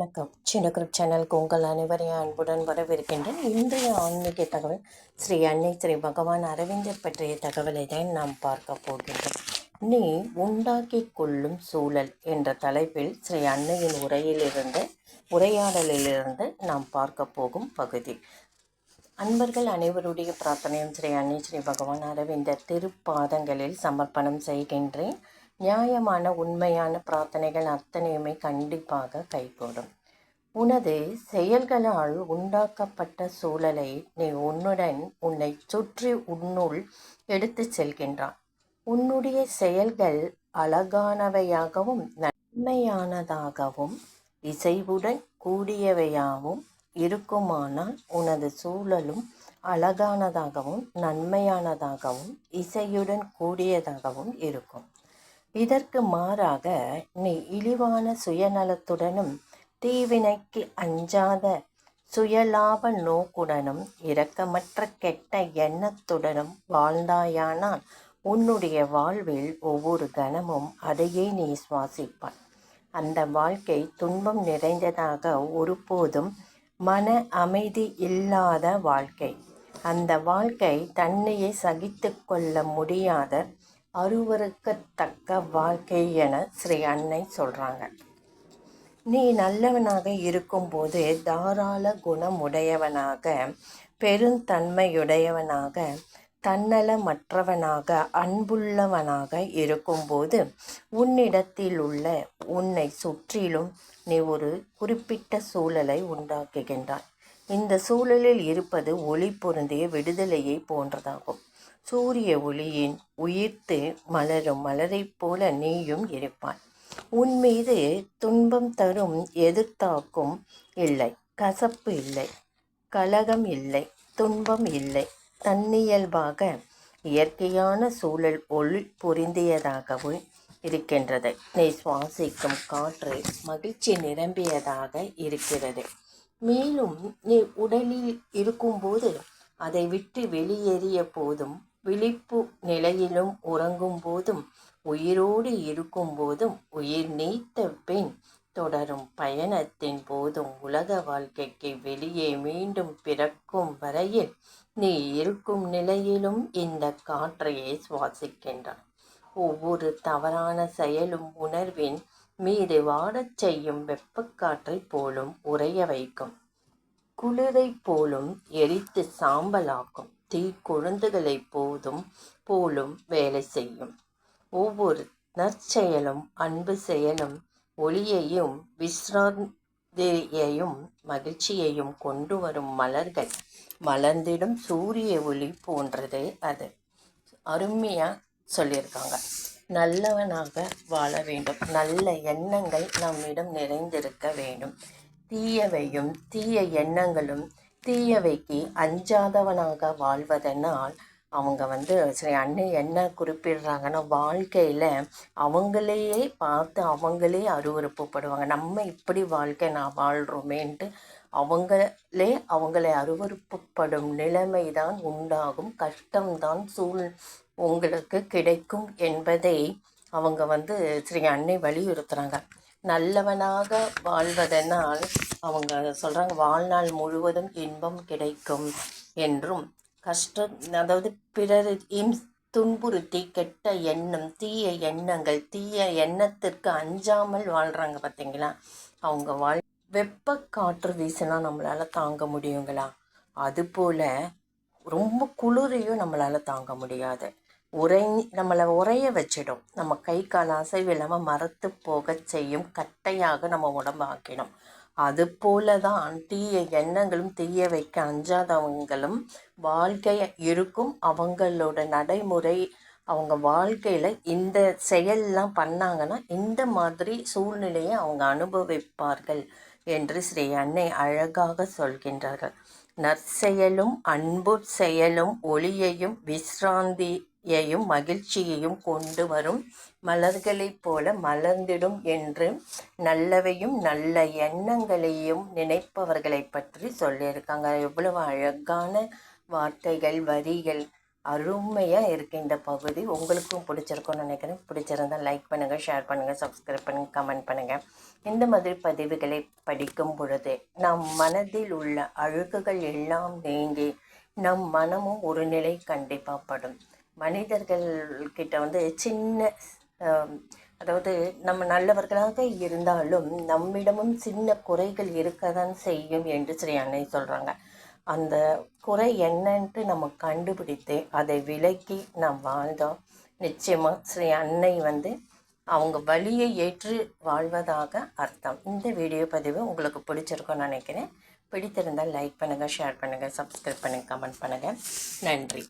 வணக்கம். சின்னக்குரப் சேனலுக்கு உங்கள் அனைவரையும் அன்புடன் வரவிருக்கின்றேன் இன்றைய ஆன்மீக தகவல் ஸ்ரீ அன்னை ஸ்ரீ பகவான் அரவிந்தர் பற்றிய தகவலை தான் நாம் பார்க்க போகின்றோம். நீ உண்டாக்கிக் கொள்ளும் சூழல் என்ற தலைப்பில் ஸ்ரீ அன்னையின் உரையிலிருந்து உரையாடலிலிருந்து நாம் பார்க்க போகும் பகுதி. அன்பர்கள் அனைவருடைய பிரார்த்தனையும் ஸ்ரீ அன்னை ஸ்ரீ பகவான் அரவிந்தர் திருப்பாதங்களில் சமர்ப்பணம் செய்கின்றேன். நியாயமான உண்மையான பிரார்த்தனைகள் அத்தனையுமே கண்டிப்பாக கைகூடும். உனது செயல்களால் உண்டாக்கப்பட்ட சூழலை நீ உன்னுடன் உன்னை சுற்றி உன்னுள் எடுத்து செல்கின்றான். உன்னுடைய செயல்கள் அழகானவையாகவும் நன்மையானதாகவும் இசைவுடன் கூடியவையாகவும் இருக்குமானால் உனது சூழலும் அழகானதாகவும் நன்மையானதாகவும் இசையுடன் கூடியதாகவும் இருக்கும். இதற்கு மாறாக நீ இழிவான சுயநலத்துடனும் தீவினைக்கு அஞ்சாத சுயலாப நோக்குடனும் இரக்கமற்ற கெட்ட எண்ணத்துடனும் வாழ்ந்தாயானால் உன்னுடைய வாழ்வில் ஒவ்வொரு கணமும் அதையே நீ சுவாசிப்பாய். அந்த வாழ்க்கை துன்பம் நிறைந்ததாக ஒருபோதும் மன அமைதி இல்லாத வாழ்க்கை. அந்த வாழ்க்கை தன்னையே சகித்து கொள்ள முடியாத அருவருக்கத்தக்க வாழ்க்கை என ஸ்ரீ அன்னை சொல்கிறாங்க நீ நல்லவனாக இருக்கும்போது தாராள குணமுடையவனாக பெருந்தன்மையுடையவனாக தன்னலமற்றவனாக அன்புள்ளவனாக இருக்கும்போது உன்னிடத்தில் உள்ள உன்னை சுற்றிலும் நீ ஒரு குறிப்பிட்ட சூழலை உண்டாக்குகின்றாய். இந்த சூழலில் இருப்பது ஒளி பொருந்திய விடுதலையை போன்றதாகும். சூரிய ஒளியின் உயிர்த்து மலரும் மலரைப் போல நீயும் இருப்பாய். உன் மீது துன்பம் தரும் எதிர்த்தாக்கும் இல்லை கசப்பு இல்லை கலகம் இல்லை துன்பம் இல்லை. தன்னியல்பாக இயற்கையான சூழல் ஒளி பொருந்தியதாகவும் இருக்கின்றது. நீ சுவாசிக்கும் காற்று மகிழ்ச்சி நிரம்பியதாக இருக்கிறது. மேலும் நீ உடலில் இருக்கும்போது அதை விட்டு வெளியேறிய போதும் விழிப்பு நிலையிலும் உறங்கும் போதும் உயிரோடு இருக்கும் போதும் உயிர் நீத்த பின் தொடரும் பயணத்தின் போதும் உலக வாழ்க்கைக்கு வெளியே மீண்டும் பிறக்கும் வரையில் நீ இருக்கும் நிலையிலும் இந்த காற்றையே சுவாசிக்கின்றான் ஒவ்வொரு தவறான செயலும் உணர்வின் மீது வாடச் செய்யும் வெப்பக்காற்றைப் போலும் உறைய வைக்கும். குளிரைப் போலும் எரித்து சாம்பலாக்கும் தீ கொழுந்துகளைப் போதும் போலும் வேலை செய்யும். ஒவ்வொரு நற்செயலும் அன்பு செயலும் ஒளியையும் விஸ்ராந்தியையும் மகிழ்ச்சியையும் கொண்டு வரும் மலர்கள் மலர்ந்திடும் சூரிய ஒளி போன்றது அது. அருமையாக சொல்லியிருக்காங்க. நல்லவனாக வாழ வேண்டும். நல்ல எண்ணங்கள் நம்மிடம் நிறைந்திருக்க வேண்டும். தீயவையும் தீய எண்ணங்களும் தீயவைக்கு அஞ்சாதவனாக வாழ்வதனால் அவங்க வந்து சரி அன்னை என்ன குறிப்பிடுறாங்கன்னா வாழ்க்கையில் அவங்களையே பார்த்து அவங்களே அருவறுப்புப்படுவாங்க நம்ம இப்படி வாழ்க்கை நான் வாழ்கிறோமேன்ட்டு அவங்களே அவங்களை அருவறுப்புப்படும் நிலைமை தான் உண்டாகும். கஷ்டம்தான் சூழ் உங்களுக்கு கிடைக்கும் என்பதை அவங்க வந்து ஸ்ரீ அன்னை வலியுறுத்துகிறாங்க நல்லவனாக வாழ்வதனால் அவங்க சொல்கிறாங்க வாழ்நாள் முழுவதும் இன்பம் கிடைக்கும் என்றும். கஷ்டம் அதாவது பிறர் இம் துன்புறுத்தி கெட்ட எண்ணம் தீய எண்ணங்கள் தீய எண்ணத்திற்கு அஞ்சாமல் வாழ்கிறாங்க பார்த்தீங்களா அவங்க வாழ் வெப்ப காற்று வீசினா நம்மளால் தாங்க முடியுங்களா? அதுபோல் ரொம்ப குளிரையும் நம்மளால் தாங்க முடியாது. உரை நம்மளை உரைய வச்சிடும். நம்ம கை கால் அசைவு இல்லாமல் மரத்து போக செய்யும் கட்டையாக நம்ம உடம்பு ஆக்கிடும். அது போல தான் தீய எண்ணங்களும் தீய வைக்க அஞ்சாதவங்களும் வாழ்க்கை இருக்கும். அவங்களோட நடைமுறை அவங்க வாழ்க்கையில் இந்த செயல்லாம் பண்ணாங்கன்னா இந்த மாதிரி சூழ்நிலையை அவங்க அனுபவிப்பார்கள் என்று ஸ்ரீ அன்னை அழகாக சொல்கின்றார்கள். நற்செயலும் அன்பு செயலும் ஒளியையும் விஸ்ராந்தி யையும் மகிழ்ச்சியையும் கொண்டு வரும் மலர்களைப் போல மலர்ந்திடும் என்று நல்லவையும் நல்ல எண்ணங்களையும் நினைப்பவர்களை பற்றி சொல்லியிருக்காங்க. எவ்வளவு அழகான வார்த்தைகள் வரிகள் அருமையாக இருக்குது இந்த பகுதி. உங்களுக்கும் பிடிச்சிருக்கும்னு நினைக்கிறேன். பிடிச்சிருந்தால் லைக் பண்ணுங்கள் ஷேர் பண்ணுங்கள் சப்ஸ்கிரைப் பண்ணுங்கள் கமெண்ட் பண்ணுங்கள் இந்த மாதிரி பதிவுகளை படிக்கும் பொழுது நம் மனதில் உள்ள அழுக்குகள் எல்லாம் நீங்கி நம் மனமும் ஒரு நிலை கண்டிப்பாக படும். மனிதர்கள் கிட்ட வந்து சின்ன அதாவது நம்ம நல்லவர்களாக இருந்தாலும் நம்மிடமும் சின்ன குறைகள் இருக்க தான் செய்யும் என்று ஸ்ரீ அன்னை சொல்கிறாங்க அந்த குறை என்னன்ட்டு நம்ம கண்டுபிடித்து அதை விலக்கி நாம் வாழ்ந்தோம். நிச்சயமாக ஸ்ரீ அன்னை வந்து அவங்க வழியை ஏற்று வாழ்வதாக அர்த்தம். இந்த வீடியோ பதிவு உங்களுக்கு பிடிச்சிருக்கும்னு நினைக்கிறேன். பிடித்திருந்தால் லைக் பண்ணுங்கள் ஷேர் பண்ணுங்கள் சப்ஸ்கிரைப் பண்ணுங்கள் கமெண்ட் பண்ணுங்கள் நன்றி.